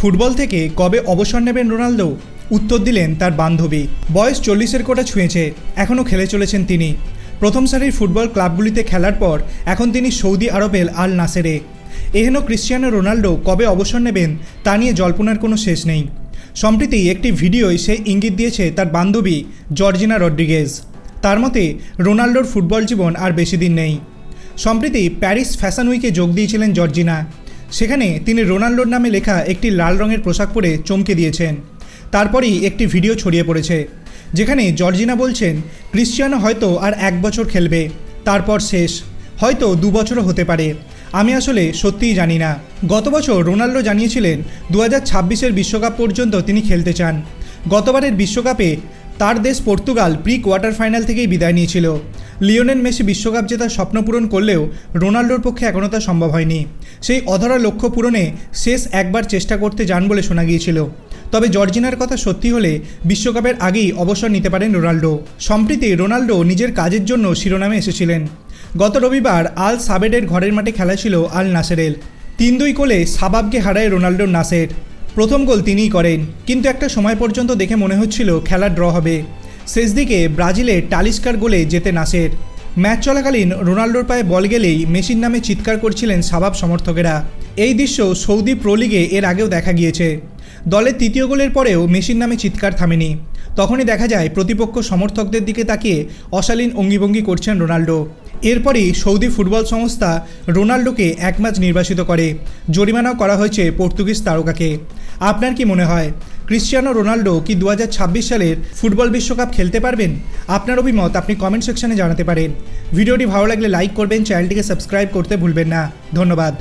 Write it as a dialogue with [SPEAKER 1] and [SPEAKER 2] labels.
[SPEAKER 1] Football থেকে কবে অবসর নেবেন রোনালদো? উত্তর দিলেন তার বান্ধবী। বয়স চল্লিশের কোটা ছুঁয়েছে, এখনও খেলে চলেছেন তিনি। প্রথম সারির ফুটবল ক্লাবগুলিতে খেলার পর এখন তিনি সৌদি আরবের আল নাসেরে। এহেন ক্রিশ্চিয়ানো রোনাল্ডো কবে অবসর নেবেন তা নিয়ে জল্পনার কোনো শেষ নেই। সম্প্রতি একটি ভিডিওয় সে ইঙ্গিত দিয়েছে তার বান্ধবী জর্জিনা রড্রিগেজ। তার মতে রোনাল্ডোর ফুটবল জীবন আর বেশি দিন নেই। সম্প্রতি প্যারিস ফ্যাশন উইকে যোগ দিয়েছিলেন জর্জিনা। সেখানে তিনি রোনাল্ডোর নামে লেখা একটি লাল রঙের পোশাক পরে চমকে দিয়েছেন। তারপরেই একটি ভিডিও ছড়িয়ে পড়েছে, যেখানে জর্জিনা বলছেন, ক্রিশ্চিয়ানো হয়তো আর এক বছর খেলবে, তারপর শেষ। হয়তো দু বছরও হতে পারে। আমি আসলে সত্যিই জানি না। গত বছর রোনাল্ডো জানিয়েছিলেন দু হাজার ছাব্বিশের বিশ্বকাপ পর্যন্ত তিনি খেলতে চান। গতবারের বিশ্বকাপে তার দেশ পর্তুগাল প্রি কোয়ার্টার ফাইনাল থেকেই বিদায় নিয়েছিল। লিওনেল মেসি বিশ্বকাপ জেতার স্বপ্ন পূরণ করলেও রোনাল্ডোর পক্ষে এখনও তা সম্ভব হয়নি। সেই অধরা লক্ষ্য পূরণে শেষ একবার চেষ্টা করতে যান বলে শোনা গিয়েছিল। তবে জর্জিনার কথা সত্যি হলে বিশ্বকাপের আগেই অবসর নিতে পারেন রোনাল্ডো। সম্প্রতি রোনাল্ডো নিজের কাজের জন্য শিরোনামে এসেছিলেন। গত রবিবার আল সাবেডের ঘরের মাঠে খেলা ছিল আল নাসেরের। তিন দুই কোলে সাবাবকে হারায় রোনাল্ডোর নাসের। প্রথম গোল তিনিই করেন। কিন্তু একটা সময় পর্যন্ত দেখে মনে হচ্ছিল খেলা ড্র হবে। শেষ দিকে ব্রাজিলের টালিস্কার গোলে যেতে নাসের। ম্যাচ চলাকালীন রোনাল্ডোর পায়ে বল গেলেই মেসির নামে চিৎকার করছিলেন সাবাব সমর্থকেরা। এই দৃশ্য সৌদি প্রো লিগে এর আগেও দেখা গিয়েছে। দলের তৃতীয় গোলের পরেও মেসির নামে চিৎকার থামেনি। তখনই দেখা যায় প্রতিপক্ষ সমর্থকদের দিকে তাকিয়ে অশালীন অঙ্গিভঙ্গি করছেন রোনাল্ডো এরপরই সৌদি ফুটবল সংস্থা রোনাল্ডোকে এক ম্যাচ নির্বাসিত করে। জরিমানাও করা হয়েছে পর্তুগিজ তারকাকে। আপনার কি মনে হয় ক্রিশ্চিয়ানো রোনাল্ডো কি দু হাজার ছাব্বিশ সালের ফুটবল বিশ্বকাপ খেলতে পারবেন? আপনার অভিমত আপনি কমেন্ট সেকশনে জানাতে পারেন। ভিডিওটি ভালো লাগলে লাইক করবেন চ্যানেলটিকে সাবস্ক্রাইব করতে ভুলবেন না। ধন্যবাদ।